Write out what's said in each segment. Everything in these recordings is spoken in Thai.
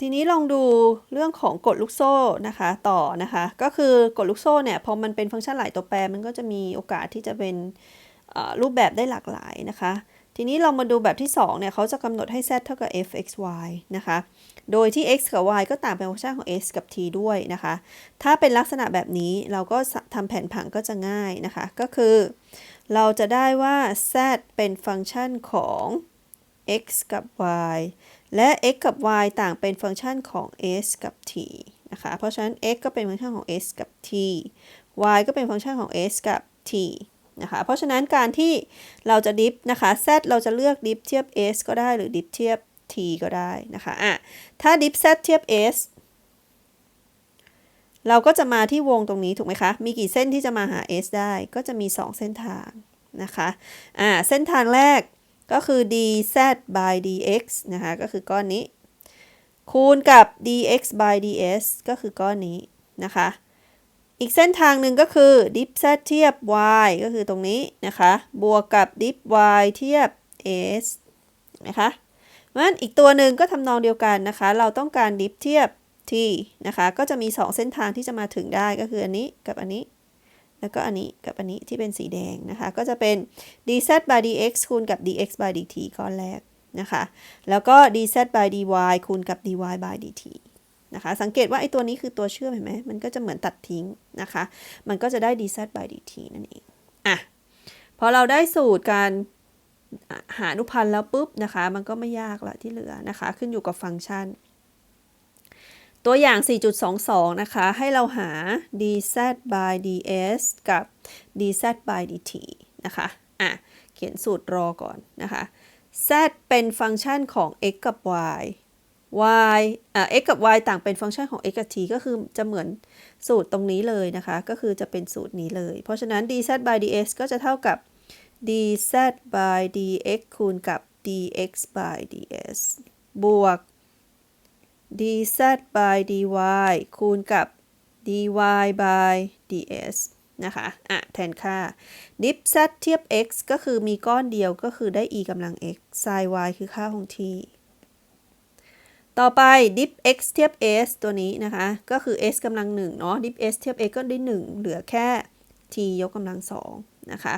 ทีนี้ลองดูเรื่องของกฎลูกโซ่นะคะต่อนะคะ ก็คือกฎลูกโซ่เนี่ยพอมันเป็นฟังก์ชันหลายตัวแปรมันก็จะมีโอกาสที่จะเป็นรูปแบบได้หลากหลายนะคะ ทีนี้เรามาดูแบบที่2เนี่ยเขาจะกำหนดให้ z เท่ากับ f x y นะคะ โดยที่ x กับ y ก็ต่างเป็นฟังก์ชันของ s กับ t ด้วยนะคะ ถ้าเป็นลักษณะแบบนี้เราก็ทำแผนผังก็จะง่ายนะคะ ก็คือ เราจะได้ว่า z เป็นฟังก์ชันของ x กับ y และ x กับ y ต่างเป็นฟังก์ชันของ s กับ t นะคะ เพราะฉะนั้น x ก็เป็นฟังก์ชันของ s กับ t y ก็เป็นฟังก์ชันของ s กับ t นะคะ เพราะฉะนั้นการที่เราจะดิฟนะคะ z เราจะเลือกดิฟเทียบ s ก็ได้หรือดิฟเทียบ t ก็ได้นะคะ อะ ถ้าดิฟ z เทียบ s เราก็จะมาที่วงตรงนี้ถูกไหมคะ มีกี่เส้นที่จะมาหา s ได้ ก็จะมี 2 เส้นทางนะคะ อ่า เส้นทางแรก ก็คือ dz by dx นะคะก็คือก้อนนี้ คูณกับ dx by ds ก็คือก้อนนี้นะคะ อีกเส้นทางหนึ่งก็คือ dip z เทียบ y ก็คือตรงนี้นะคะ บวกกับ dip y เทียบ s นะคะเพราะฉะนั้นอีกตัวหนึ่งก็ทำนองเดียวกันนะคะ เราต้องการ dip เทียบ t นะคะ ก็จะมี 2 เส้นทางที่จะมาถึงได้ก็คืออันนี้กับอันนี้ แล้วก็อันนี้กับอันนี้ที่เป็นสีแดงนะคะ ก็จะเป็น dz by dx คูณกับ dx by dt ก้อนแรกนะคะ แล้วก็ dz by dy คูณกับ dy by dt นะคะ สังเกตว่าไอ้ตัวนี้คือตัวเชื่อมเห็นไหม มันก็จะเหมือนตัดทิ้งนะคะ มันก็จะได้ dz by dt นั่นเอง อะ พอเราได้สูตรการหาอนุพันธ์แล้วปุ๊บนะคะ มันก็ไม่ยากละที่เหลือนะคะ ขึ้นอยู่กับฟังก์ชัน ตัวอย่าง 4.22 นะคะ ให้เราหา dz by ds กับ dz by dt นะคะ อะ เขียนสูตรรอก่อนนะคะ z เป็นฟังก์ชันของ x กับ y y อ่า x กับ y ต่างเป็นฟังก์ชันของ x กับ t ก็คือจะเหมือนสูตรตรงนี้เลยนะคะ ก็คือจะเป็นสูตรนี้เลย เพราะฉะนั้น dz by ds ก็จะเท่ากับ dz by dx คูณกับ dx by ds บวก dz by dy คูณกับ dy by ds นะคะอะแทนค่า dip z เทียบ x ก็คือมีก้อนเดียวก็คือได้ e กำลัง x sin y คือค่าคงที่ ต่อไป dip x เทียบ s ตัวนี้นะคะ ก็คือ s กำลังหนึ่งเนาะ dip s เทียบ x ก็ได้1เหลือแค่ t ยกกำลังสองนะคะ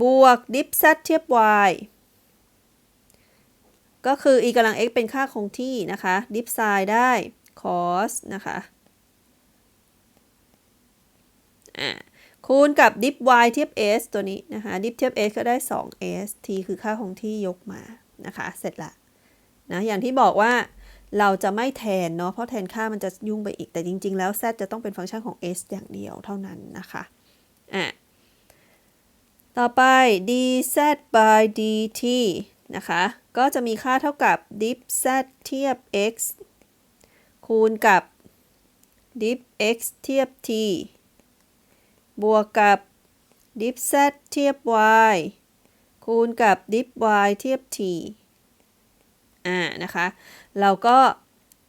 บวก dip z เทียบ y ก็คือ e กำลัง x เป็นค่าคงที่นะคะ dip sin ได้ cos นะคะคูณกับ dip y เทียบ s ตัวนี้นะคะ dip เทียบ s ก็ได้ 2s t คือค่าคงที่ยกมานะคะ เสร็จละนะ อย่างที่บอกว่าเราจะไม่แทนเนาะ เพราะแทนค่ามันจะยุ่งไปอีก แต่จริง ๆ แล้ว z จะต้องเป็นฟังก์ชันของ s อย่างเดียวเท่านั้นนะคะอะต่อไป dz by dt นะคะ ก็จะมีค่าเท่ากับ dip z เทียบ x คูณกับ dip x เทียบ t บวกกับ dip z เทียบ y คูณกับ dip y เทียบ t อ่านะคะ เราก็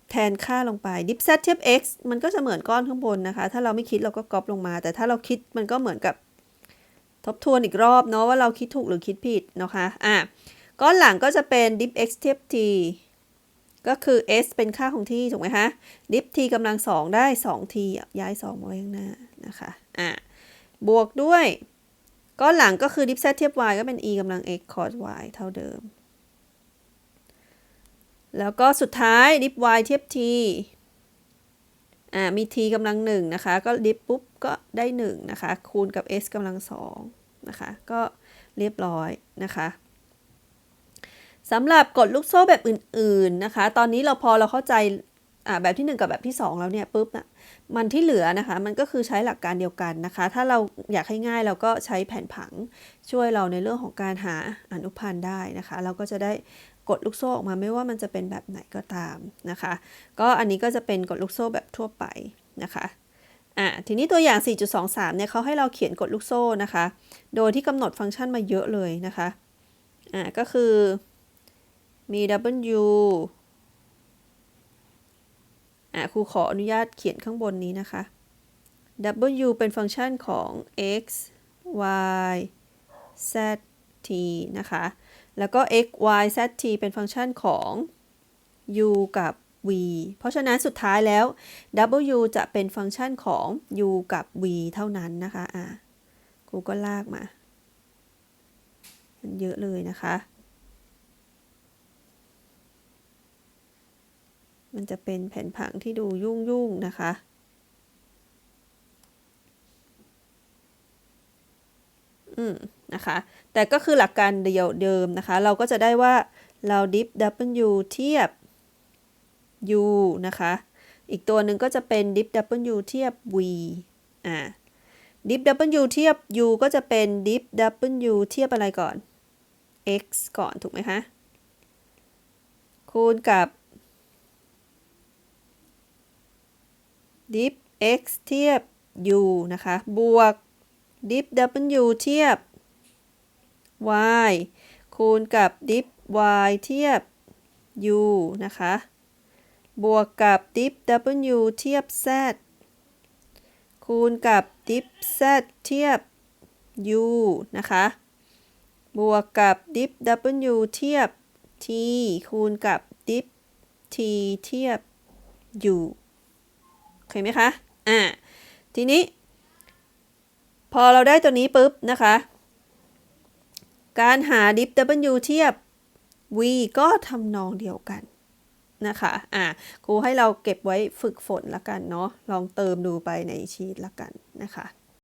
แทนค่าลงไป dip z เทียบ x มันก็จะเหมือนก้อนข้างบนนะคะ ถ้าเราไม่คิดเราก็ก๊อปลงมา แต่ถ้าเราคิดมันก็เหมือนกับทบทวนอีกรอบเนาะว่าเราคิดถูกหรือคิดผิดนะคะ อะ ก้อนหลังก็จะเป็น dip x เทียบ t ก็คือ s เป็นค่าของที่ถูกไหมคะ dip t กำลังสองได้ 2t ย้าย2มาไว้ข้างหน้านะคะอะบวกด้วย ก้อนหลังก็คือ dip z เทียบ y ก็เป็น e กำลัง x cos y เท่าเดิม แล้วก็สุดท้าย dip y เทียบ t อ่ามี t กำลังหนึ่งนะคะ ก็ dip ปุ๊บก็ได้1นะคะ คูณกับ s กำลังสองนะคะ ก็เรียบร้อยนะคะ สำหรับกฎลูกโซ่แบบอื่นๆนะคะ ตอนนี้เราพอเราเข้าใจแบบที่ 1 กับแบบที่ 2 แล้วเนี่ยปุ๊บนะมันที่เหลือนะคะ มันก็คือใช้หลักการเดียวกันนะคะ ถ้าเราอยากให้ง่ายเราก็ใช้แผนผังช่วยเราในเรื่องของการหาอนุพันธ์ได้นะคะ เราก็จะได้กดลูกโซ่ออกมาไม่ว่ามันจะเป็นแบบไหนก็ตามนะคะ ก็อันนี้ก็จะเป็นกฎลูกโซ่แบบทั่วไปนะคะอะทีนี้ตัวอย่าง 4.23 เนี่ยเขาให้เราเขียนกฎลูกโซ่นะคะ โดยที่กำหนดฟังก์ชันมาเยอะเลยนะคะอะก็คือ มี w อะครูขออนุญาตเขียนข้างบนนี้นะคะ w เป็นฟังก์ชันของ x y z t นะคะ แล้วก็ x y z t เป็นฟังก์ชันของ u กับ v เพราะฉะนั้นสุดท้ายแล้ว w จะเป็นฟังก์ชันของ u กับ v เท่านั้นนะคะ อะครูก็ลากมามันเยอะเลยนะคะ มันจะเป็นแผ่นผังที่ดูยุ่งๆนะคะ อืม นะคะ แต่ก็คือหลักการเดียวเดิมนะคะ เราก็จะได้ว่าเราดิฟ w เทียบ u นะคะ อีกตัวหนึ่งก็จะเป็นดิฟ w เทียบ v อ่าดิฟ w เทียบ u ก็จะเป็นดิฟ w เทียบอะไรก่อน x ก่อนถูกไหมคะคูณกับ ดิฟ x เทียบ u นะคะ บวกดิฟ w เทียบ y คูณกับดิฟ y เทียบ u นะคะ บวกกับดิฟ w เทียบ z คูณกับดิฟ z เทียบ u นะคะ บวกกับดิฟ w เทียบ t คูณกับดิฟ t เทียบ u เคไหมคะ อ่า ทีนี้ พอเราได้ตัวนี้ปุ๊บนะคะ การหาดิฟ w เทียบ v ก็ทำนองเดียวกันนะคะ อ่า ครูให้เราเก็บไว้ฝึกฝนละกันเนาะ ลองเติมดูไปในชีตละกันนะคะ